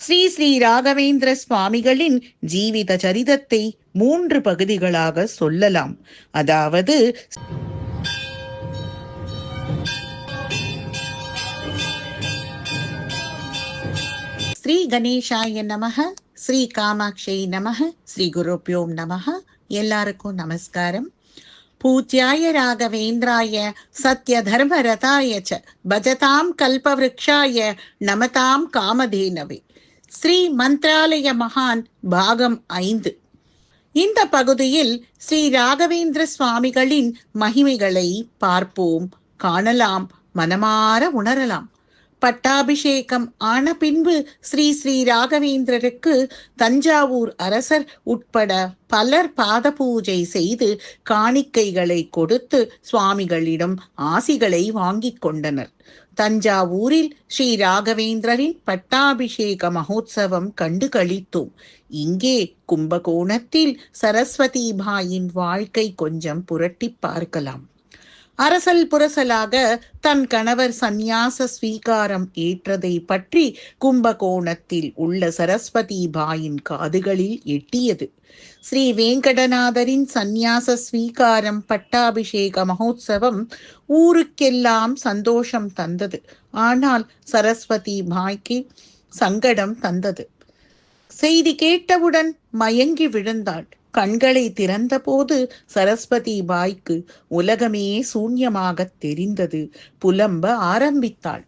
ஸ்ரீ ஸ்ரீ ராகவேந்திர சுவாமிகளின் ஜீவித சரிதத்தை மூன்று பகுதிகளாக சொல்லலாம். அதாவது ஸ்ரீ கணேஷாய நமக ஸ்ரீ காமாட்சி நமக ஸ்ரீ குருப்பியோம் நமக எல்லாருக்கும் நமஸ்காரம். பூஜ்யாய ராகவேந்திராய சத்ய தர்ம ரதாய ச பஜதாம் கல்பவ்ருக்ஷாய நமதாம் காமதேனவே. ஸ்ரீ மந்த்ராலய மகான் பாகம் ஐந்து. இந்த பகுதியில் ஸ்ரீ ராகவேந்திர சுவாமிகளின் மகிமைகளை பார்ப்போம் காணலாம் மனமாற உணரலாம். பட்டாபிஷேகம் ஆன பின்பு ஸ்ரீ ஸ்ரீ ராகவேந்திரருக்கு தஞ்சாவூர் அரசர் உட்பட பலர் பாத பூஜை செய்து காணிக்கைகளை கொடுத்து சுவாமிகளிடம் ஆசிகளை வாங்கிக் கொண்டனர். தஞ்சாவூரில் ஸ்ரீ ராகவேந்திரரின் பட்டாபிஷேக மகோத்சவம் கண்டு கழித்தோம் இங்கே கும்பகோணத்தில் சரஸ்வதி பாயின் வாழ்க்கை கொஞ்சம் புரட்டி பார்க்கலாம். அரசல் புரசலாக தன் கணவர் சந்நியாச ஸ்வீகாரம் ஏற்றதை பற்றி கும்பகோணத்தில் உள்ள சரஸ்வதி பாயின் காதுகளில் எட்டியது. ஸ்ரீ வேங்கடநாதரின் சந்நியாச ஸ்வீகாரம் பட்டாபிஷேக மகோத்சவம் ஊருக்கெல்லாம் சந்தோஷம் தந்தது. ஆனால் சரஸ்வதி பாய்க்கு சங்கடம் தந்தது. செய்தி கேட்டவுடன் மயங்கி விழுந்தாள். கண்களை திறந்தபோது சரஸ்வதி பாய்க்கு உலகமே சூன்யமாகத் தெரிந்தது. புலம்ப ஆரம்பித்தாள்.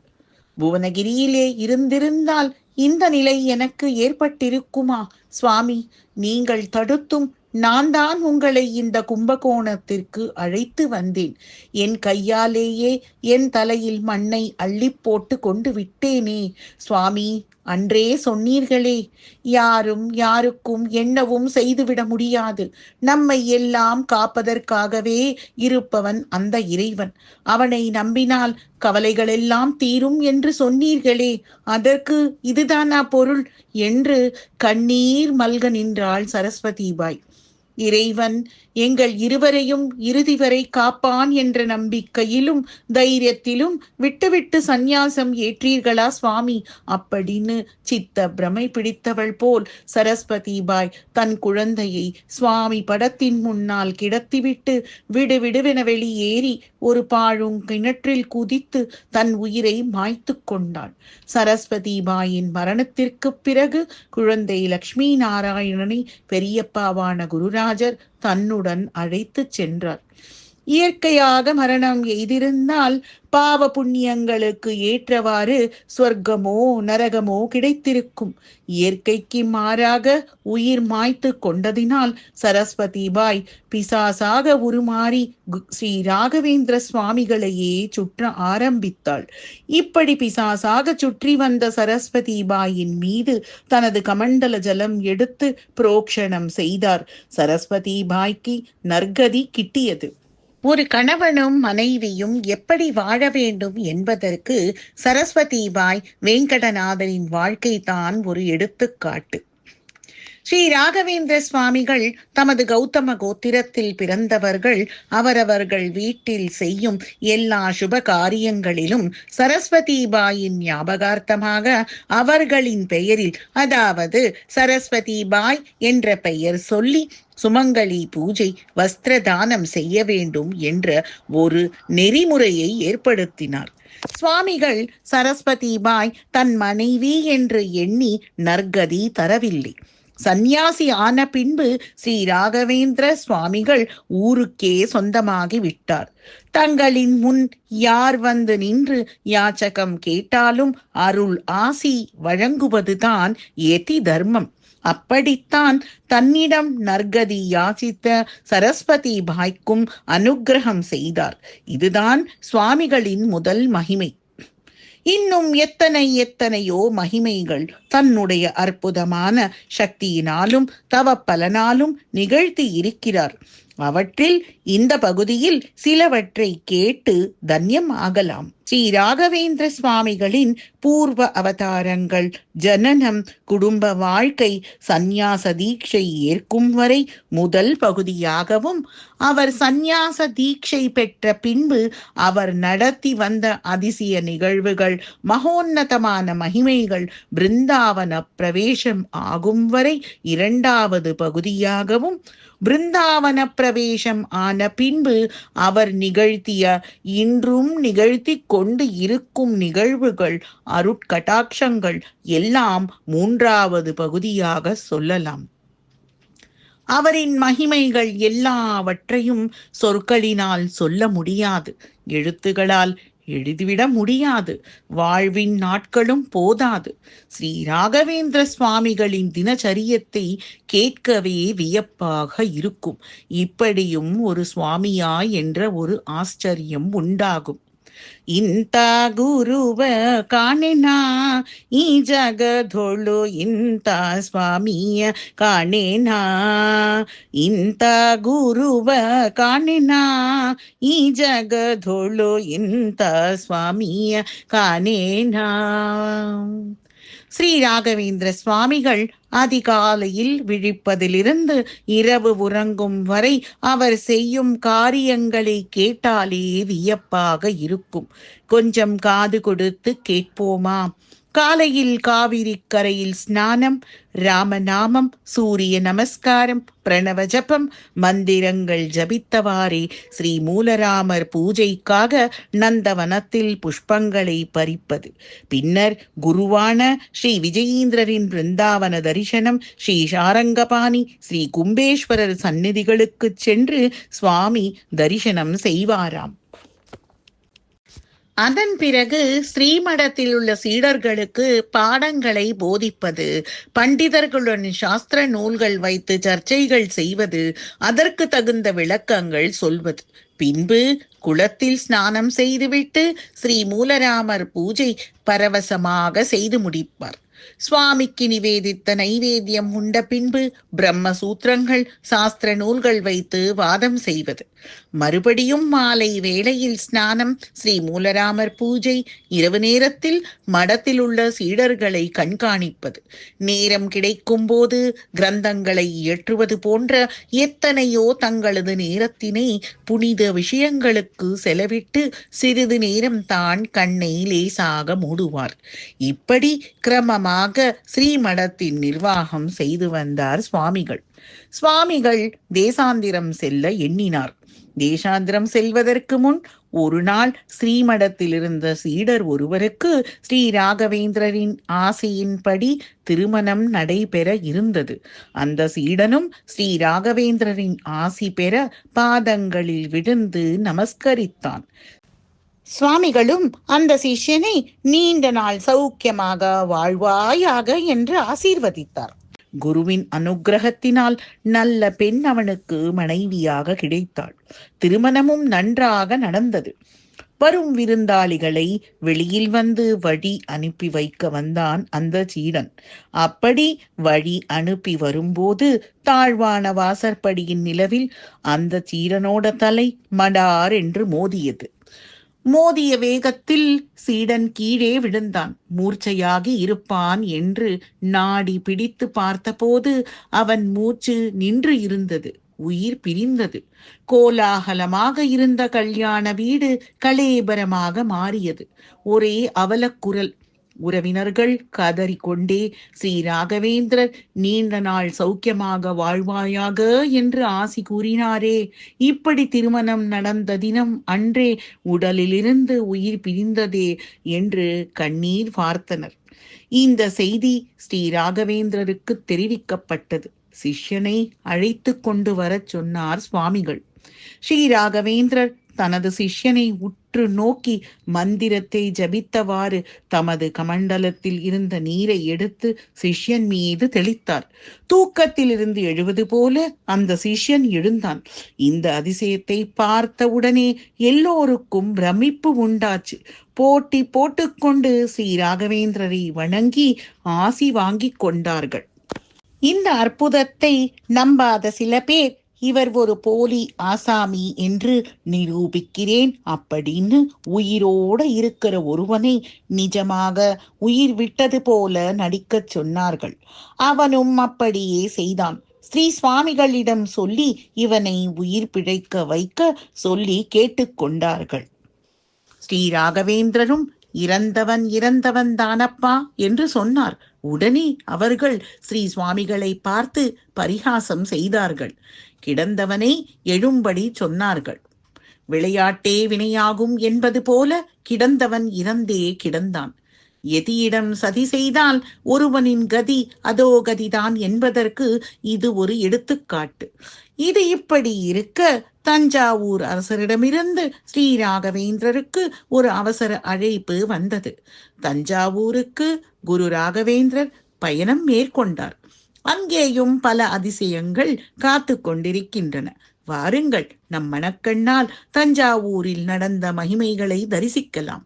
புவனகிரியிலே இருந்திருந்தால் இந்த நிலை எனக்கு ஏற்பட்டிருக்குமா? சுவாமி நீங்கள் தடுத்தும் நான் தான் உங்களை இந்த கும்பகோணத்திற்கு அழைத்து வந்தேன். என் கையாலேயே என் தலையில் மண்ணை அள்ளி போட்டு கொண்டு விட்டேனே. சுவாமி அன்றே சொன்னீர்களே யாரும் யாருக்கும் என்னவும் செய்துவிட முடியாது. நம்மை எல்லாம் காப்பதற்காகவே இருப்பவன் அந்த இறைவன். அவனை நம்பினால் கவலைகளெல்லாம் தீரும் என்று சொன்னீர்களே அதற்கு இதுதானா பொருள்? என்று கண்ணீர் மல்க நின்றாள் சரஸ்வதி பாய். இறைவன் எங்கள் இருவரையும் இறுதி வரை காப்பான் என்ற நம்பிக்கையிலும் தைரியத்திலும் விட்டுவிட்டு சந்நியாசம் ஏற்றீர்களா சுவாமி? அப்படின்னு சித்த பிரமை பிடித்தவள் போல் சரஸ்வதி பாய் தன் குழந்தையை சுவாமி படத்தின் முன்னால் கிடத்திவிட்டு விடு விடுவென வெளியேறி ஒரு பாழும் கிணற்றில் குதித்து தன் உயிரை மாய்த்து கொண்டாள். சரஸ்வதி பாயின் மரணத்திற்கு பிறகு குழந்தை லக்ஷ்மி நாராயணனை பெரியப்பாவான குருராஜர் தன்னுடன் அழைத்துச் சென்றார். இயற்கையாக மரணம் எய்திருந்தால் பாவ புண்ணியங்களுக்கு ஏற்றவாறு சொர்க்கமோ நரகமோ கிடைத்திருக்கும். இயற்கைக்கு மாறாக உயிர் மாய்த்து கொண்டதினால் சரஸ்வதி பாய் பிசாசாக உருமாறி ஸ்ரீ ராகவேந்திர சுவாமிகளையே சுற்ற ஆரம்பித்தாள். இப்படி பிசாசாக சுற்றி வந்த சரஸ்வதி பாயின் மீது தனது கமண்டல ஜலம் எடுத்து புரோக்ஷணம் செய்தார். சரஸ்வதி பாய்க்கு நற்கதி கிட்டியது. ஒரு கணவனும் மனைவியும் எப்படி வாழ வேண்டும் என்பதற்கு சரஸ்வதி பாய் வேங்கடநாதரின் வாழ்க்கை தான் ஒரு எடுத்துக்காட்டு. ஸ்ரீ ராகவேந்திர சுவாமிகள் தமது கௌதம கோத்திரத்தில் பிறந்தவர்கள் அவரவர்கள் வீட்டில் செய்யும் எல்லா சுப காரியங்களிலும் சரஸ்வதி பாயின் ஞாபகார்த்தமாக அவர்களின் பெயரில் அதாவது சரஸ்வதி பாய் என்ற பெயர் சொல்லி சுமங்கலி பூஜை வஸ்திர தானம் செய்ய வேண்டும் என்ற ஒரு நெறிமுறையை ஏற்படுத்தினார். சுவாமிகள் சரஸ்வதி பாய் தன் மனைவி என்று எண்ணி நற்கதி தரவில்லை. சந்நியாசி ஆன பின்பு ஸ்ரீ ராகவேந்திர சுவாமிகள் ஊருக்கே சொந்தமாகி விட்டார். தங்களின் முன் யார் வந்து நின்று யாச்சகம் கேட்டாலும் அருள் ஆசி வழங்குவதுதான் ஏதி தர்மம். அப்படித்தான் தன்னிடம் நற்கதி யாசித்த சரஸ்வதி பாய்க்கும் அனுக்கிரகம் செய்தார். இதுதான் சுவாமிகளின் முதல் மகிமை. இன்னும் எத்தனை எத்தனையோ மகிமைகள் தன்னுடைய அற்புதமான சக்தியினாலும் தவ பலனாலும் நிகழ்த்தி இருக்கிறார் அவற்றில் இந்த பகுதியில் சிலவற்றை கேட்டு தன்யம் ஆகலாம் ஸ்ரீ ராகவேந்திர சுவாமிகளின் பூர்வ அவதாரங்கள் ஜனனம் குடும்ப வாழ்க்கை சந்நியாச தீட்சை ஏற்கும் வரை முதல் பகுதியாகவும் அவர் சந்நியாச தீட்சை பெற்ற பின்பு அவர் நடத்தி வந்த அதிசய நிகழ்வுகள் மகோன்னதமான மகிமைகள் பிருந்தாவன பிரவேசம் ஆகும் வரை இரண்டாவது பகுதியாகவும் பிருந்தாவன பிரவேசம் ஆன பின்பு அவர் நிகழ்த்திய இன்றும் நிகழ்த்தி கொண்டு இருக்கும் நிகழ்வுகள் அருட்கட்டாட்சங்கள் எல்லாம் மூன்றாவது பகுதியாக சொல்லலாம். அவரின் மகிமைகள் எல்லாவற்றையும் சொற்களினால் சொல்ல முடியாது. எழுத்துகளால் எழுதிவிட முடியாது. வாழ்வின் நாட்களும் போதாது. ஸ்ரீ ராகவேந்திர சுவாமிகளின் தினச்சரியத்தை கேட்கவே வியப்பாக இருக்கும். இப்படியும் ஒரு சுவாமியா என்ற ஒரு ஆச்சரியம் உண்டாகும். ಇಂತ ಗುರುವ ಕಾಣೆನ ಈ ಜಗದೊಳು ಇಂತ ಸ್ವಾಮಿಯ ಕಾಣೆನ ಇಂತ ಗುರುವ ಕಾಣೆನ ಈ ಜಗದೊಳು ಇಂತ ಸ್ವಾಮಿಯ ಕಾಣೆನ ஸ்ரீ ராகவேந்திர சுவாமிகள் அதிகாலையில் விழிப்பதிலிருந்து இரவு உறங்கும் வரை அவர் செய்யும் காரியங்களை கேட்டாலே வியப்பாக இருக்கும். கொஞ்சம் காது கொடுத்து கேட்போமா? காலையில் காவிரி கரையில் ஸ்நானம் ராமநாமம் சூரிய நமஸ்காரம் பிரணவ ஜபம் மந்திரங்கள் ஜபித்தவாறே ஸ்ரீ மூலராமர் பூஜைக்காக நந்தவனத்தில் புஷ்பங்களை பறிப்பது. பின்னர் குருவான ஸ்ரீ விஜயீந்திரரின் பிருந்தாவன தரிசனம் ஸ்ரீ சாரங்கபாணி ஸ்ரீ கும்பேஸ்வரர் சந்நிதிகளுக்கு சென்று சுவாமி தரிசனம் செய்வாராம். அதன் பிறகு ஸ்ரீமடத்தில் உள்ள சீடர்களுக்கு பாடங்களை போதிப்பது பண்டிதர்களுடன் சாஸ்திர நூல்கள் வைத்து சர்ச்சைகள் செய்வது அதற்கு தகுந்த விளக்கங்கள் சொல்வது. பின்பு குளத்தில் ஸ்நானம் செய்துவிட்டு ஸ்ரீ மூலராமர் பூஜை பரவசமாக செய்து முடிப்பார். சுவாமிக்கு நிவேதித்த நைவேத்தியம் உண்ட பின்பு பிரம்ம சூத்திரங்கள் சாஸ்திர நூல்கள் வைத்து வாதம் செய்வது. மறுபடியும் மாலை வேளையில் ஸ்நானம் ஸ்ரீ மூலராமர் பூஜை இரவு நேரத்தில் மடத்தில் உள்ள சீடர்களை கண்காணிப்பது. நேரம் கிடைக்கும் போது கிரந்தங்களை இயற்றுவது போன்ற எத்தனையோ தங்களது நேரத்தினை புனித விஷயங்களுக்கு செலவிட்டு சிறிது நேரம் தான் கண்ணை லேசாக மூடுவார். இப்படி கிரமமாக ஸ்ரீமடத்தின் நிர்வாகம் செய்து வந்தார் சுவாமிகள். சுவாமிகள் தேசாந்திரம் செல்ல எண்ணினார். தேசாந்திரம் செல்வதற்கு முன் ஒரு நாள் ஸ்ரீமடத்தில் இருந்த சீடர் ஒருவருக்கு ஸ்ரீ ராகவேந்திரரின் ஆசையின்படி திருமணம் நடைபெற இருந்தது. அந்த சீடனும் ஸ்ரீ ராகவேந்திரரின் ஆசி பெற பாதங்களில் விழுந்து நமஸ்கரித்தான். சுவாமிகளும் அந்த சிஷ்யனை நீண்ட நாள் சௌக்கியமாக வாழ்வாயாக என்று ஆசீர்வதித்தார். குருவின் அனுக்கிரகத்தினால் நல்ல பெண் அவனுக்கு மனைவியாக கிடைத்தாள். திருமணமும் நன்றாக நடந்தது. வரும் விருந்தாளிகளை வெளியில் வந்து வழி அனுப்பி வைக்க வந்தான் அந்த சீடன். அப்படி வழி அனுப்பி வரும்போது தாழ்வான வாசற்படியின் நிலவில் அந்த சீடனோட தலை மடார் என்று மோதியது. மோதிய வேகத்தில் சீடன் கீழே விழுந்தான். மூர்ச்சையாகி இருப்பான் என்று நாடி பிடித்து பார்த்தபோது அவன் மூச்சு நின்று இருந்தது உயிர் பிரிந்தது. கோலாகலமாக இருந்த கல்யாண வீடு கலேபரமாக மாறியது. ஒரே அவலக்குரல் உறவினர்கள் கதறிக்கொண்டே ஸ்ரீ ராகவேந்திரர் நீண்ட நாள் சௌக்கியமாக வாழ்வாயாக என்று ஆசி கூறினாரே. இப்படி திருமணம் நடந்த தினம் அன்றே உடலிலிருந்து உயிர் பிரிந்ததே என்று கண்ணீர் பார்த்தனர் இந்த செய்தி ஸ்ரீ ராகவேந்திரருக்கு தெரிவிக்கப்பட்டது. சிஷ்யனை அழைத்து கொண்டு வரச் சொன்னார் சுவாமிகள். ஸ்ரீ ராகவேந்திரர் தனது சிஷ்யனை உற்று நோக்கி மந்திரத்தை ஜபித்தவாறு தமது கமண்டலத்தில் இருந்த நீரை எடுத்து சிஷ்யன் மீது தெளித்தார். தூக்கத்தில் இருந்து எழுவது போல அந்த சிஷ்யன் எழுந்தான். இந்த அதிசயத்தை பார்த்தவுடனே எல்லோருக்கும் பிரமிப்பு உண்டாச்சு. போட்டி போட்டுக்கொண்டு ஸ்ரீ ராகவேந்திரரை வணங்கி ஆசி வாங்கிக் கொண்டார்கள். இந்த அற்புதத்தை நம்பாத சில பேர் இவர் ஒரு போலி ஆசாமி என்று நிரூபிக்கிறேன். அப்படின்னு உயிரோட இருக்கிற ஒருவனை நிஜமாக உயிர் விட்டது போல நடிக்கச் சொன்னார்கள். அவனும் அப்படியே செய்தான். ஸ்ரீ சுவாமிகளிடம் சொல்லி இவனை உயிர் பிழைக்க வைக்க சொல்லி கேட்டுக்கொண்டார்கள் ஸ்ரீ ராகவேந்திரரும் இறந்தவன் இறந்தவன் தானப்பா என்று சொன்னார். உடனே அவர்கள் ஸ்ரீ சுவாமிகளை பார்த்து பரிகாசம் செய்தார்கள். கிடந்தவனை எழும்படி சொன்னார்கள். விளையாட்டே வினையாகும் என்பது போல கிடந்தவன் இறந்தே கிடந்தான். எதியிடம் சதி செய்தால் ஒருவனின் கதி அதோ கதிதான் என்பதற்கு இது ஒரு எடுத்துக்காட்டு. இது இப்படி இருக்க தஞ்சாவூர் அரசரிடமிருந்து ஸ்ரீ ராகவேந்திரருக்கு ஒரு அவசர அழைப்பு வந்தது. தஞ்சாவூருக்கு குரு ராகவேந்திரர் பயணம் மேற்கொண்டார். அங்கேயும் பல அதிசயங்கள் காத்து கொண்டிருக்கின்றன. வாருங்கள் நம் மனக்கண்ணால் தஞ்சாவூரில் நடந்த மகிமைகளை தரிசிக்கலாம்.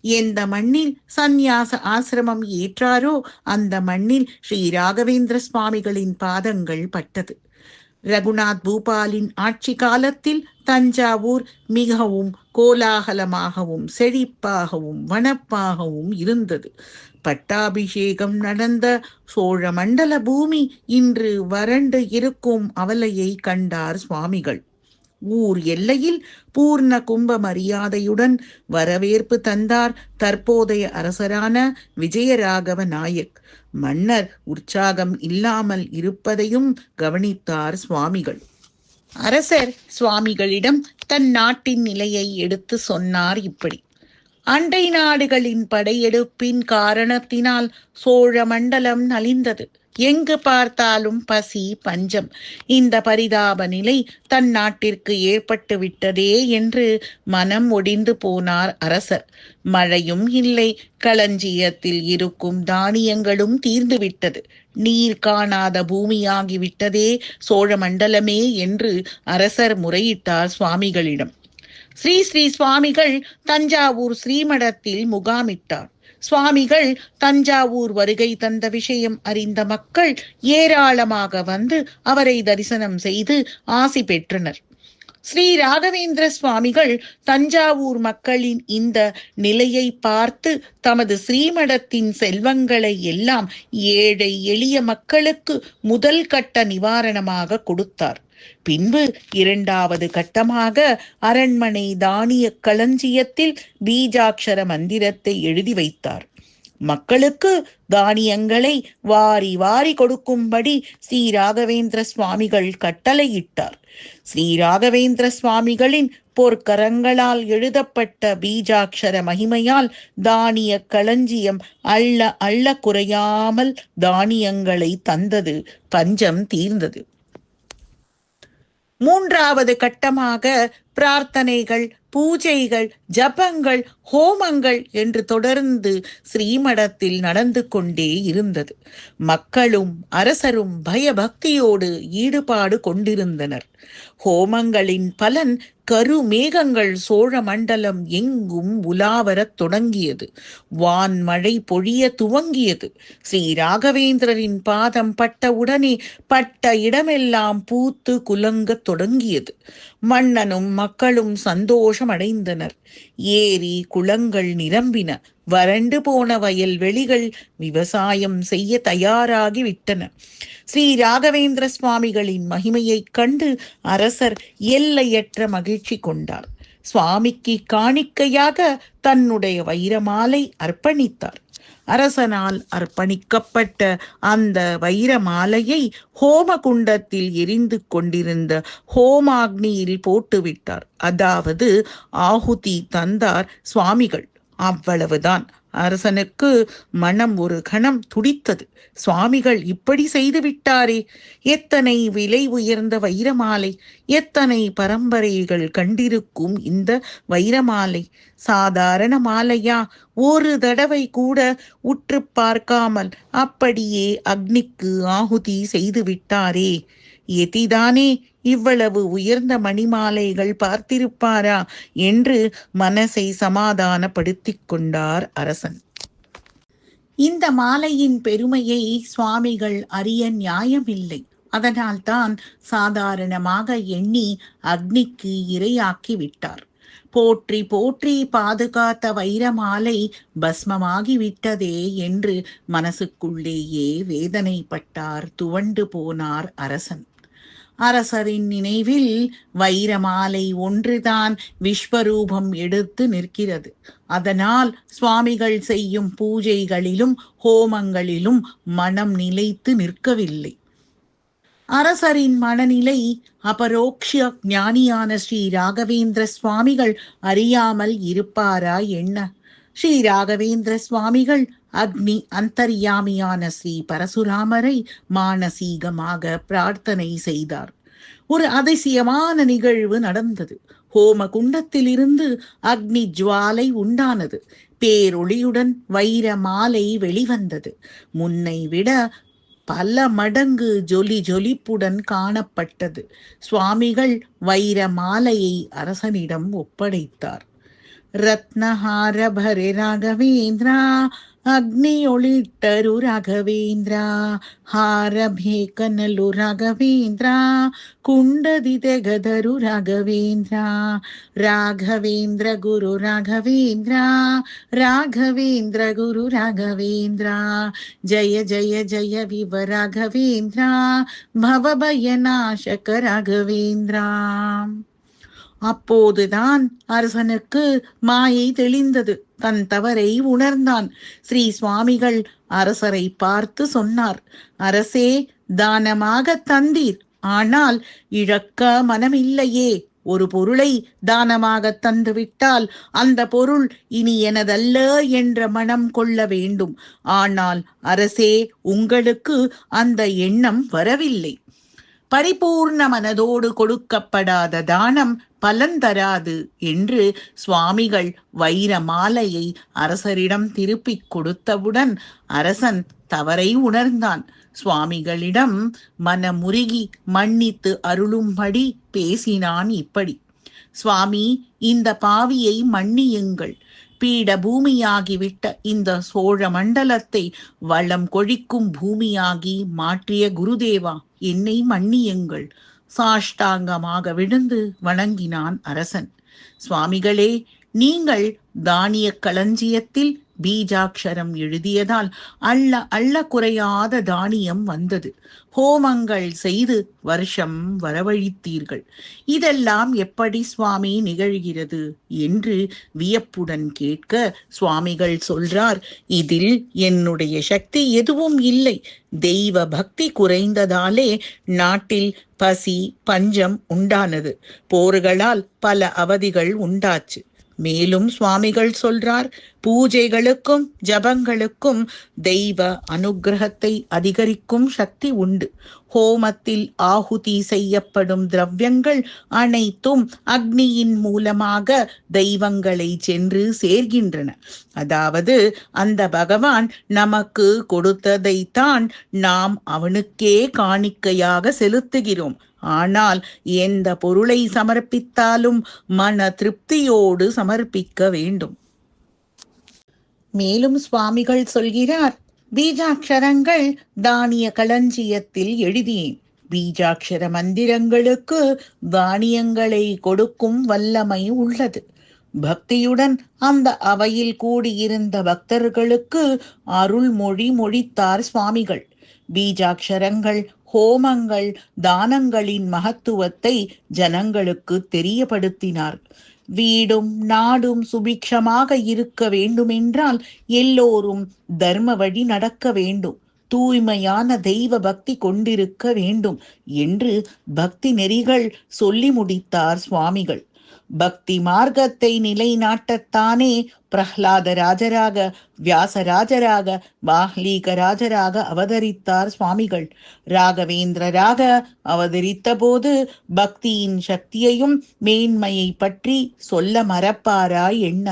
எந்த மண்ணில் சந்நியாச ஆசிரமம் ஏற்றாரோ அந்த மண்ணில் ஸ்ரீ ராகவேந்திர சுவாமிகளின் பாதங்கள் பட்டது. ரகுநாத் பூபாலின் ஆட்சி காலத்தில் தஞ்சாவூர் மிகவும் கோலாகலமாகவும் செழிப்பாகவும் வனப்பாகவும் இருந்தது. பட்டாபிஷேகம் நடந்த சோழ மண்டல பூமி இன்று வறண்டு இருக்கும் அவலையை கண்டார் சுவாமிகள். ஊர் எல்லையில் பூர்ண கும்ப மரியாதையுடன் வரவேற்பு தந்தார் தற்போதைய அரசரான விஜயராகவ நாயக். மன்னர் உற்சாகம் இல்லாமல் இருப்பதையும் கவனித்தார் சுவாமிகள். அரசர் சுவாமிகளிடம் தன் நாட்டின் நிலையை எடுத்து சொன்னார் இப்படி. அண்டை நாடுகளின் படையெடுப்பின் காரணத்தினால் சோழ மண்டலம் நலிந்தது. எங்கு பார்த்தாலும் பசி பஞ்சம். இந்த பரிதாப நிலை தன் நாட்டிற்கு ஏற்பட்டு விட்டதே என்று மனம் ஒடிந்து போனார் அரசர். மழையும் இல்லை களஞ்சியத்தில் இருக்கும் தானியங்களும் தீர்ந்துவிட்டது நீர் காணாத பூமியாகிவிட்டதே சோழ மண்டலமே என்று அரசர் முறையிட்டார் சுவாமிகளிடம். ஸ்ரீ ஸ்ரீ சுவாமிகள் தஞ்சாவூர் ஸ்ரீமடத்தில் முகாமிட்டார். சுவாமிகள் தஞ்சாவூர் வருகை தந்த விஷயம் அறிந்த மக்கள் ஏராளமாக வந்து அவரை தரிசனம் செய்து ஆசி பெற்றனர். ஸ்ரீ ராகவேந்திர சுவாமிகள் தஞ்சாவூர் மக்களின் இந்த நிலையை பார்த்து தமது ஸ்ரீமடத்தின் செல்வங்களை எல்லாம் ஏழை எளிய மக்களுக்கு முதல் கட்ட நிவாரணமாக கொடுத்தார். பின்பு இரண்டாவது கட்டமாக அரண்மனை தானிய களஞ்சியத்தில் பீஜாட்சர மந்திரத்தை எழுதி வைத்தார். மக்களுக்கு தானியங்களை வாரி வாரி கொடுக்கும்படி ஸ்ரீ ராகவேந்திர சுவாமிகள் கட்டளையிட்டார். ஸ்ரீ ராகவேந்திர சுவாமிகளின் பொற்கரங்களால் எழுதப்பட்ட பீஜாட்சர மகிமையால் தானிய களஞ்சியம் அள்ள அள்ள குறையாமல் தானியங்களை தந்தது பஞ்சம் தீர்ந்தது. மூன்றாவது கட்டமாக பிரார்த்தனைகள் பூஜைகள் ஜபங்கள் ஹோமங்கள் என்று தொடர்ந்து ஸ்ரீமடத்தில் நடந்து கொண்டே இருந்தது. மக்களும் அரசரும் பயபக்தியோடு ஈடுபாடு கொண்டிருந்தனர். ஹோமங்களின் பலன் கருமேகங்கள் சோழ மண்டலம் எங்கும் உலாவரத் தொடங்கியது. வான் மழை பொழிய துவங்கியது. ஸ்ரீ ராகவேந்திரரின் பாதம் பட்ட உடனே பட்ட இடமெல்லாம் பூத்து குலங்கத் தொடங்கியது. மன்னனும் மக்களும் சந்தோஷம் அடைந்தனர். ஏரி குளங்கள் நிரம்பின. வறண்டு போன வயல் வெளிகள் விவசாயம் செய்ய தயாராகி விட்டன ஸ்ரீ ராகவேந்திர சுவாமிகளின் மகிமையைக் கண்டு அரசர் எல்லையற்ற மகிழ்ச்சி கொண்டார். சுவாமிக்கு காணிக்கையாக தன்னுடைய வைரமாலை அர்ப்பணித்தார். அரசனால் அர்ப்பணிக்கப்பட்ட அந்த வைரமாலையை ஹோமகுண்டத்தில் எரிந்து கொண்டிருந்த ஹோமாக்னியில் போட்டுவிட்டார். அதாவது ஆகுதி தந்தார் சுவாமிகள். அவ்வளவுதான். அரசனுக்கு மனம் ஒரு கணம் துடித்தது. சுவாமிகள் இப்படி செய்து விட்டாரே? எத்தனை விலை உயர்ந்த வைரமாலை? எத்தனை பரம்பரைகள் கண்டிருக்கும் இந்த வைரமாலை? சாதாரண மாலையா? ஒரு தடவை கூட உற்று பார்க்காமல் அப்படியே அக்னிக்கு ஆகுதி செய்து விட்டாரே? எதிதானே இவ்வளவு உயர்ந்த மணிமாலைகள் பார்த்திருப்பாரா என்று மனசை சமாதானப்படுத்திக் கொண்டார் அரசன். இந்த மாலையின் பெருமையை சுவாமிகள் அறிய நியாயமில்லை. அதனால்தான் சாதாரணமாக எண்ணி அக்னிக்கு இரையாக்கி விட்டார். போற்றி போற்றி பாதுகாத்த வைரமாலை பஸ்மமாகி விட்டதே என்று மனசுக்குள்ளேயே வேதனைப்பட்டார் துவண்டு போனார் அரசன். அரசரின் நினைவில் வைரமாலை ஒன்றுதான் விஸ்வரூபம் எடுத்து நிற்கிறது. அதனால் சுவாமிகள் செய்யும் பூஜைகளிலும் ஹோமங்களிலும் மனம் நிலைத்து நிற்கவில்லை. அரசரின் மனநிலை அபரோக்ஷ ஞானியான ஸ்ரீ ராகவேந்திர சுவாமிகள் அறியாமல் இருப்பாரா என்ன? ஸ்ரீ ராகவேந்திர சுவாமிகள் அக்னி அந்தர்யாமியான ஸ்ரீ பரசுராமரை மானசீகமாக பிரார்த்தனை செய்தார். ஒரு அதிசயமான நிகழ்வு நடந்தது. ஹோம குண்டத்திலிருந்து அக்னி ஜுவாலை உண்டானது. பேரொளியுடன் வைர மாலை வெளிவந்தது. முன்னை விட பல மடங்கு ஜொலி ஜொலிப்புடன் காணப்பட்டது. சுவாமிகள் வைர மாலையை அரசனிடம் ஒப்படைத்தார். ರತ್ನಹಾರಭರೆ ರಾಘವೇಂದ್ರ ಅಗ್ನಿಯೊಳಿಟ್ಟರು ರಾಘವೇಂದ್ರ ಹಾರ ಬೇಕನಲು ರಾಘವೇಂದ್ರ ಕುಂಡದಿ ತೆಗದರು ರಾಘವೇಂದ್ರ ರಾಘವೇಂದ್ರ ಗುರು ರಾಘವೇಂದ್ರ ರಾಘವೇಂದ್ರ ಗುರು ರಾಘವೇಂದ್ರ ಜಯ ಜಯ ಜಯ ವಿವ ರಾಘವೇಂದ್ರ ಭವಭಯನಾಶಕ ರಾಘವೇಂದ್ರ அப்போதுதான் அரசனுக்கு மாயை தெளிந்தது. தன் தவறை உணர்ந்தான். ஸ்ரீ சுவாமிகள் அரசரை பார்த்து சொன்னார் அரசே தானமாக தந்தீர். ஆனால் இழக்க மனமில்லையே. ஒரு பொருளை தானமாக தந்துவிட்டால் அந்த பொருள் இனி எனதல்ல என்ற மனம் கொள்ள வேண்டும். ஆனால் அரசே உங்களுக்கு அந்த எண்ணம் வரவில்லை. பரிபூர்ண மனதோடு கொடுக்கப்படாத தானம் பலன் தராது என்று சுவாமிகள் வைர மாலையை அரசரிடம் திருப்பிக் கொடுத்தவுடன் அரசன் தவறை உணர்ந்தான். சுவாமிகளிடம் மனமுருகி மன்னித்து அருளும்படி பேசினான் இப்படி. சுவாமி இந்த பாவியை மன்னியுங்கள். பீட பூமியாகிவிட்ட இந்த சோழ மண்டலத்தை வளம் கொழிக்கும் பூமியாகி மாற்றிய குருதேவா என்னை மன்னியுங்கள். சாஷ்டாங்கமாக விழுந்து வணங்கினான் அரசன். சுவாமிகளே நீங்கள் தானிய களஞ்சியத்தில் பீஜாட்சரம் எழுதியதால் அள்ள அள்ள குறையாத தானியம் வந்தது. ஹோமங்கள் செய்து வருஷம் வரவழித்தீர்கள். இதெல்லாம் எப்படி சுவாமி நிகழ்கிறது என்று வியப்புடன் கேட்க சுவாமிகள் சொல்றார் இதில் என்னுடைய சக்தி எதுவும் இல்லை. தெய்வ பக்தி குறைந்ததாலே நாட்டில் பசி பஞ்சம் உண்டானது. போர்களால் பல அவதிகள் உண்டாச்சு. மேலும் சுவாமிகள் சொல்றார் பூஜைகளுக்கும் ஜபங்களுக்கும் தெய்வ அனுகிரகத்தை அதிகரிக்கும் சக்தி உண்டு. ஹோமத்தில் ஆகுதி செய்யப்படும் திரவியங்கள் அனைத்தும் அக்னியின் மூலமாக தெய்வங்களை சென்று சேர்கின்றன. அதாவது அந்த பகவான் நமக்கு கொடுத்ததைத்தான் நாம் அவனுக்கே காணிக்கையாக செலுத்துகிறோம். ஆனால் எந்த பொருளை சமர்ப்பித்தாலும் மன திருப்தியோடு சமர்ப்பிக்க வேண்டும். மேலும் சுவாமிகள் சொல்கிறார் பீஜாட்சரங்கள் தானிய களஞ்சியத்தில் எழுதியேன் பீஜாட்சர மந்திரங்களுக்கு தானியங்களை கொடுக்கும் வல்லமை உள்ளது. பக்தியுடன் அந்த அவையில் கூடியிருந்த பக்தர்களுக்கு அருள்மொழி மொழித்தார் சுவாமிகள். பீஜாட்சரங்கள் ஹோமங்கள் தானங்களின் மகத்துவத்தை ஜனங்களுக்கு தெரியப்படுத்தினார். வீடும் நாடும் சுபிக்ஷமாக இருக்க வேண்டுமென்றால் எல்லோரும் தர்ம வழி நடக்க வேண்டும். தூய்மையான தெய்வ பக்தி கொண்டிருக்க வேண்டும் என்று பக்தி நெறிகள் சொல்லி முடித்தார் சுவாமிகள். பக்தி மார்க்கத்தை நிலைநாட்டத்தானே பிரஹ்லாத ராஜராக வியாசராஜராக பாஹ்லீக ராஜராக அவதரித்தார் சுவாமிகள். ராகவேந்திரராக அவதரித்த போது பக்தியின் சக்தியையும் மேன்மையை பற்றி சொல்ல மறப்பாரா என்ன?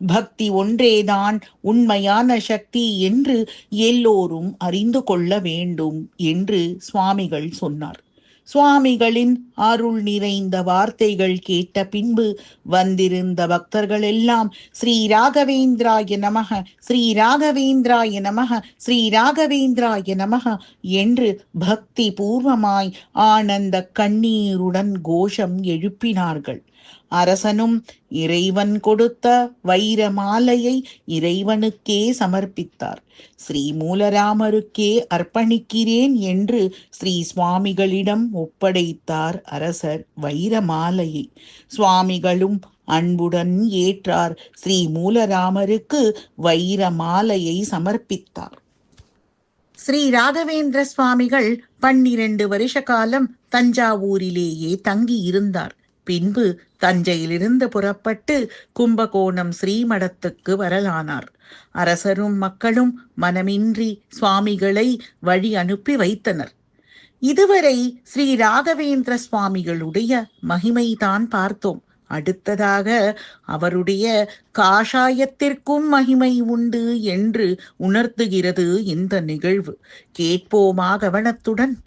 பக்தி ஒன்றேதான் உண்மையான சக்தி என்று எல்லோரும் அறிந்து கொள்ள வேண்டும் என்று சுவாமிகள் சொன்னார். சுவாமிகளின் அருள் நிறைந்த வார்த்தைகள் கேட்ட பின்பு வந்திருந்த பக்தர்கள் எல்லாம் ஸ்ரீ ராகவேந்திராய நமக ஸ்ரீ ராகவேந்திராய நமக ஸ்ரீ ராகவேந்திராய நமக என்று பக்தி பூர்வமாய் ஆனந்த கண்ணீருடன் கோஷம் எழுப்பினார்கள். அரசனும் இறைவன் கொடுத்த வைர மாலையை இறைவனுக்கே சமர்ப்பித்தார். ஸ்ரீ மூலராமருக்கே அர்ப்பணிக்கிறேன் என்று ஸ்ரீ சுவாமிகளிடம் ஒப்படைத்தார் அரசர் வைர மாலையை சுவாமிகளும் அன்புடன் ஏற்றார். ஸ்ரீ மூலராமருக்கு வைர மாலையை சமர்ப்பித்தார். ஸ்ரீ ராகவேந்திர சுவாமிகள் பன்னிரண்டு வருஷ காலம் தஞ்சாவூரிலேயே தங்கி இருந்தார் பின்பு தஞ்சையிலிருந்து புறப்பட்டு கும்பகோணம் ஸ்ரீமடத்துக்கு வரலானார். அரசரும் மக்களும் மனமின்றி சுவாமிகளை வழி அனுப்பி வைத்தனர். இதுவரை ஸ்ரீ ராகவேந்திர சுவாமிகளுடைய மகிமைதான் பார்த்தோம். அடுத்ததாக அவருடைய காஷாயத்திற்கும் மகிமை உண்டு என்று உணர்த்துகிறது இந்த நிகழ்வு. கேட்போமா கவனத்துடன்?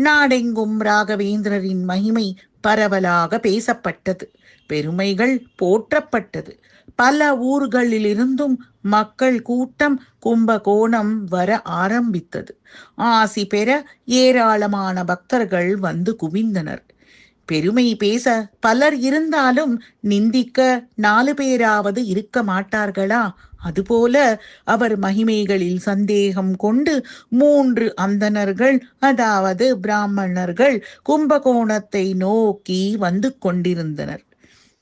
நாடெங்கும் ராகவேந்திரரின் மகிமை பரவலாக பேசப்பட்டது. பெருமைகள் போற்றப்பட்டது. பல ஊர்களிலிருந்தும் மக்கள் கூட்டம் கும்பகோணம் வர ஆரம்பித்தது. ஆசி பெற ஏராளமான பக்தர்கள் வந்து குவிந்தனர். பெருமை பேச பலர் இருந்தாலும் நிந்திக்க நாலு பேராவது இருக்க மாட்டார்களா? அதுபோல அவர் மகிமைகளில் சந்தேகம் கொண்டு மூன்று அந்தணர்கள் அதாவது பிராமணர்கள் கும்பகோணத்தை நோக்கி வந்து கொண்டிருந்தனர்.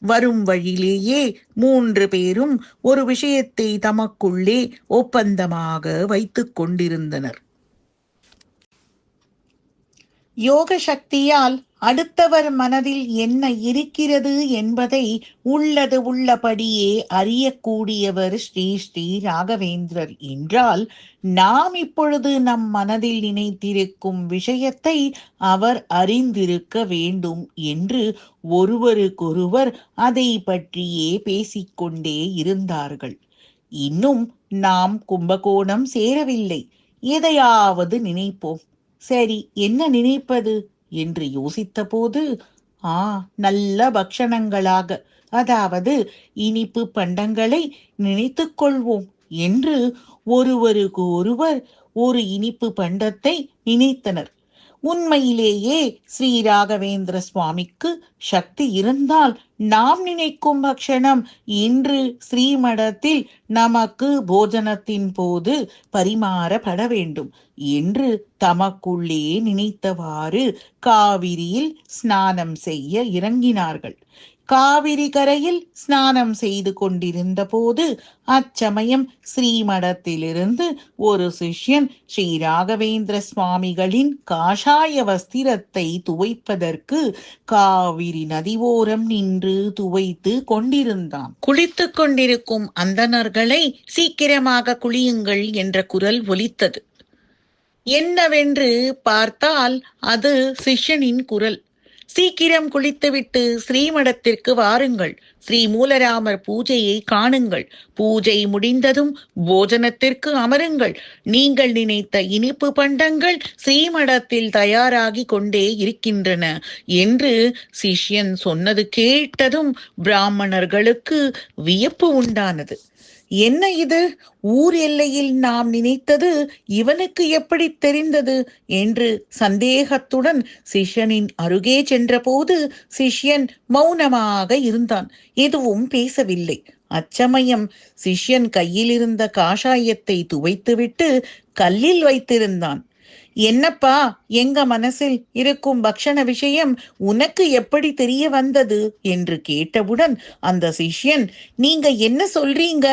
வரும் வழியிலேயே மூன்று பேரும் ஒரு விஷயத்தை தமக்குள்ளே ஒப்பந்தமாக வைத்துக் கொண்டிருந்தனர். யோக சக்தியால் அடுத்தவர் மனதில் என்ன இருக்கிறது என்பதை உள்ளது உள்ளபடியே அறியக்கூடியவர் ஸ்ரீ ஸ்ரீ ராகவேந்திரர் என்றால் நாம் இப்பொழுது நம் மனதில் நினைத்திருக்கும் விஷயத்தை அவர் அறிந்திருக்க வேண்டும் என்று ஒருவருக்கொருவர் அதை பற்றியே பேசிக்கொண்டே இருந்தார்கள். இன்னும் நாம் கும்பகோணம் சேரவில்லை. எதையாவது நினைப்போம். சரி என்ன நினைப்பது? என்று யோசித்தபோது ஆ நல்ல பக்ஷணங்களாக. அதாவது இனிப்பு பண்டங்களை நினைத்துக் கொள்வோம் என்று ஒருவருக்கு ஒருவர் ஒரு இனிப்பு பண்டத்தை நினைத்தனர். உண்மையிலேயே ஸ்ரீ ராகவேந்திர சுவாமிக்கு சக்தி இருந்தால் நாம் நினைக்கும் பக்ஷணம் இன்று ஸ்ரீமடத்தில் நமக்கு போஜனத்தின் போது பரிமாறப்பட வேண்டும். என்று தமக்குள்ளே நினைத்தவாறு காவிரியில் ஸ்நானம் செய்ய இறங்கினார்கள். காவிரி கரையில் ஸ்நானம் செய்து கொண்டிருந்த போது அச்சமயம் ஸ்ரீமடத்திலிருந்து ஒரு சிஷ்யன் ஸ்ரீ ராகவேந்திர சுவாமிகளின் காஷாய வஸ்திரத்தை துவைப்பதற்கு காவிரி நதிவோரம் நின்று துவைத்து கொண்டிருந்தான். குளித்துக் கொண்டிருக்கும் அந்தணர்களை சீக்கிரமாக குளியுங்கள் என்ற குரல் ஒலித்தது. என்னவென்று பார்த்தால் அது சிஷ்யனின் குரல். சீக்கிரம் குளித்துவிட்டு ஸ்ரீமடத்திற்கு வாருங்கள். ஸ்ரீ மூலராமர் பூஜையை காணுங்கள். பூஜை முடிந்ததும் போஜனத்திற்கு அமருங்கள். நீங்கள் நினைத்த இனிப்பு பண்டங்கள் ஸ்ரீமடத்தில் தயாராகி கொண்டே இருக்கின்றன என்று சிஷ்யன் சொன்னது கேட்டதும் பிராமணர்களுக்கு வியப்பு உண்டானது. என்ன இது? ஊர் எல்லையில் நாம் நினைத்தது இவனுக்கு எப்படி தெரிந்தது? என்று சந்தேகத்துடன் சிஷ்யனின் அருகே சென்றபோது சிஷ்யன் மௌனமாக இருந்தான். எதுவும் பேசவில்லை. அச்சமயம் சிஷ்யன் கையில் இருந்த காஷாயத்தை துவைத்துவிட்டு கல்லில் வைத்திருந்தான். என்னப்பா எங்க மனசில் இருக்கும் பக்ஷண விஷயம் உனக்கு எப்படி தெரிய வந்தது? என்று கேட்டவுடன் அந்த சிஷ்யன் நீங்க என்ன சொல்றீங்க?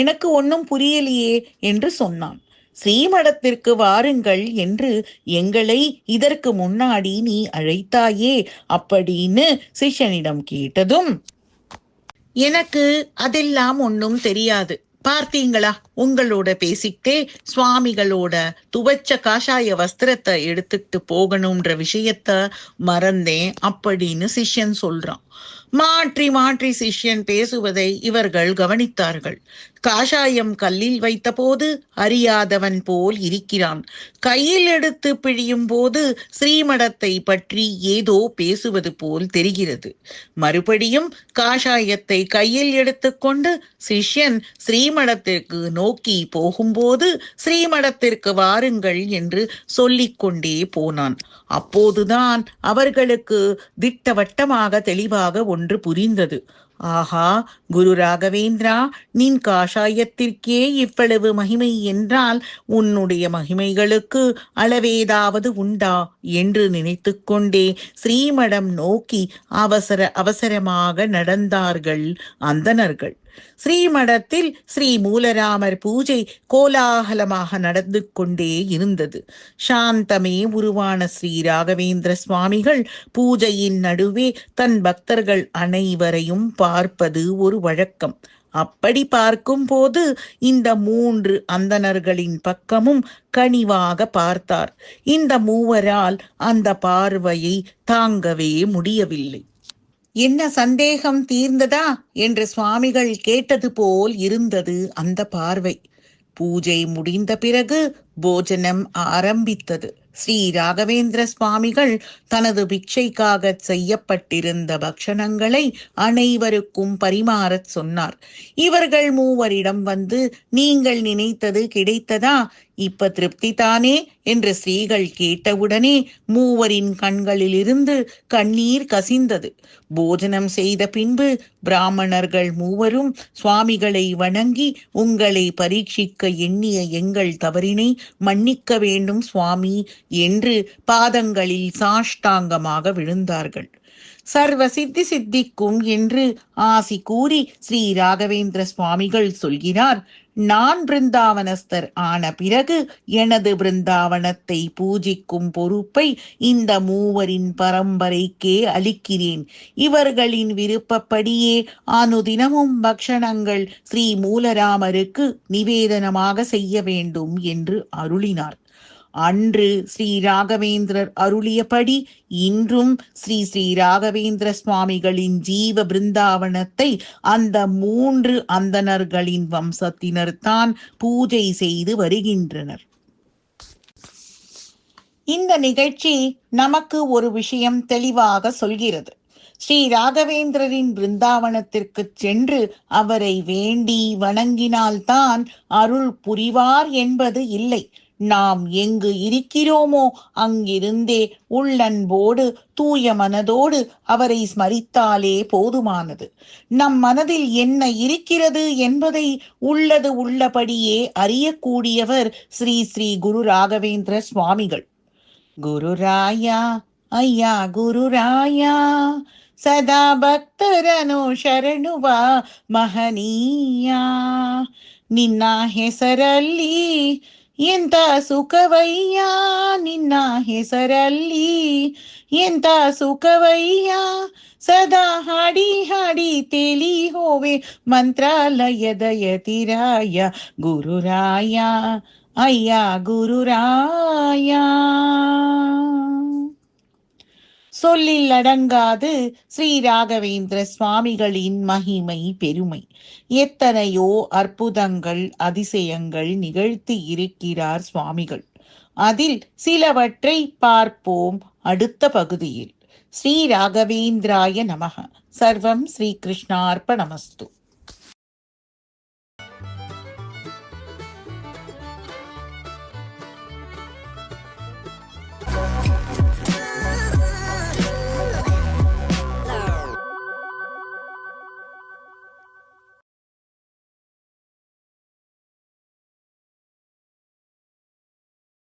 எனக்கு ஒன்னும் புரியலையே என்று சொன்னான். ஸ்ரீமடத்திற்கு வாருங்கள் என்று எங்களை இதற்கு முன்னாடி நீ அழைத்தாயே அப்படின்னு சிஷ்யனிடம் கேட்டதும் எனக்கு அதெல்லாம் ஒன்னும் தெரியாது. பார்த்தீங்களா? உங்களோட பேசிக்கிட்டே சுவாமிகளோட துவச்ச காஷாய வஸ்திரத்தை எடுத்துட்டு போகணும்ன்ற விஷயத்த மறந்தேன் அப்படின்னு சிஷ்யன் சொல்றான். மாற்றி மாற்றி சிஷ்யன் பேசுவதை இவர்கள் கவனித்தார்கள். காஷாயம் கல்லில் வைத்தபோது அறியாதவன் போல் இருக்கிறான். கையில் எடுத்து பிழியும் போது ஸ்ரீமடத்தை பற்றி ஏதோ பேசுவது போல் தெரிகிறது. மறுபடியும் காஷாயத்தை கையில் எடுத்துக்கொண்டு சிஷ்யன் ஸ்ரீமடத்திற்கு நோக்கி போகும்போது ஸ்ரீமடத்திற்கு வாருங்கள் என்று சொல்லிக் கொண்டே போனான். அப்போதுதான் அவர்களுக்கு திட்டவட்டமாக தெளிவாக ஒன்று புரிந்தது. ஆஹா குரு ராகவேந்திரா நின் காஷாயத்திற்கே இவ்வளவு மகிமை என்றால் உன்னுடைய மகிமைகளுக்கு அளவேதாவது உண்டா? என்று நினைத்து கொண்டே ஸ்ரீமடம் நோக்கி அவசர அவசரமாக நடந்தார்கள் அந்தணர்கள். ஸ்ரீமடத்தில் ஸ்ரீ மூலராமர் பூஜை கோலாகலமாக நடந்து கொண்டே இருந்தது. சாந்தமே உருவான ஸ்ரீ ராகவேந்திர சுவாமிகள் பூஜையின் நடுவே தன் பக்தர்கள் அனைவரையும் பார்ப்பது ஒரு வழக்கம். அப்படி பார்க்கும் போது இந்த மூன்று அந்தணர்களின் பக்கமும் கனிவாக பார்த்தார். இந்த மூவரால் அந்த பார்வையை தாங்கவே முடியவில்லை. என்ன சந்தேகம் தீர்ந்ததா என்று சுவாமிகள் கேட்டது போல் இருந்தது அந்த பார்வை. பூஜை முடிந்த பிறகு போஜனம் ஆரம்பித்தது. ஸ்ரீ ராகவேந்திர சுவாமிகள் தனது பிக்ஷைக்காக செய்யப்பட்டிருந்த பக்ஷணங்களை அனைவருக்கும் பரிமாறச் சொன்னார். இவர்கள் மூவரிடம் வந்து நீங்கள் நினைத்தது கிடைத்ததா? இப்ப திருப்தி தானே என்று ஸ்ரீகள் கேட்டவுடனே மூவரின் கண்களிலிருந்து கண்ணீர் கசிந்தது. போஜனம் செய்த பின்பு பிராமணர்கள் மூவரும் சுவாமிகளை வணங்கி உங்களை பரீட்சிக்க எண்ணிய எங்கள் தவறினை மன்னிக்க வேண்டும் சுவாமி என்று பாதங்களில் சாஷ்டாங்கமாக விழுந்தார்கள். சர்வ சித்தி சித்திக்கும் என்று ஆசி கூறி ஸ்ரீ ராகவேந்திர சுவாமிகள் சொல்கிறார். நான் பிருந்தாவனஸ்தர் ஆன பிறகு எனது பிருந்தாவனத்தை பூஜிக்கும் பொறுப்பை இந்த மூவரின் பரம்பரைக்கே அளிக்கிறேன். இவர்களின் விருப்பப்படியே அனுதினமும் பக்ஷணங்கள் ஸ்ரீ மூலராமருக்கு நிவேதனமாக செய்ய வேண்டும் என்று அருளினார். அன்று ஸ்ரீ ராகவேந்திரர் அருளியபடி இன்றும் ஸ்ரீ ஸ்ரீ ராகவேந்திர சுவாமிகளின் ஜீவ பிருந்தாவனத்தை அந்த மூன்று அந்தணர்களின் வம்சத்தினர் தான் பூஜை செய்து வருகின்றனர். இந்த நிகழ்ச்சி நமக்கு ஒரு விஷயம் தெளிவாக சொல்கிறது. ஸ்ரீ ராகவேந்திரரின் பிருந்தாவனத்திற்கு சென்று அவரை வேண்டி வணங்கினால்தான் அருள் புரிவார் என்பது இல்லை. நாம் எங்கு இருக்கிறோமோ அங்கிருந்தே உள்ளன்போடு தூய மனதோடு அவரை ஸ்மரித்தாலே போதுமானது நம் மனதில் என்ன இருக்கிறது என்பதை உள்ளது உள்ளபடியே அறியக்கூடியவர் ஸ்ரீ ஸ்ரீ குரு ராகவேந்திர சுவாமிகள் குருராயா ஐயா குருராயா ಸದಾ ಭಕ್ತರನು ಶರಣುವ ಮಹನೀಯ ನಿನ್ನ ಹೆಸರಲ್ಲಿ ಎಂತ ಸುಖವಯ್ಯ ನಿನ್ನ ಹೆಸರಲ್ಲಿ? ಎಂತ ಸುಖವಯ್ಯ? ಸದಾ ಹಾಡಿ ಹಾಡಿ ತೇಲಿ ಹೋವೆ ಮಂತ್ರಾಲಯದ ಯತಿರಾಯ ಗುರುರಾಯ. ಅಯ್ಯ ಗುರುರಾಯ. சொல்லில் அடங்காது ஸ்ரீ ராகவேந்திர சுவாமிகளின் மகிமை பெருமை. எத்தனையோ அற்புதங்கள் அதிசயங்கள் நிகழ்த்தி இருக்கிறார் சுவாமிகள். அதில் சிலவற்றை பார்ப்போம் அடுத்த பகுதியில். ஸ்ரீ ராகவேந்திராய நமக. சர்வம் ஸ்ரீ கிருஷ்ணார்ப்பணமஸ்து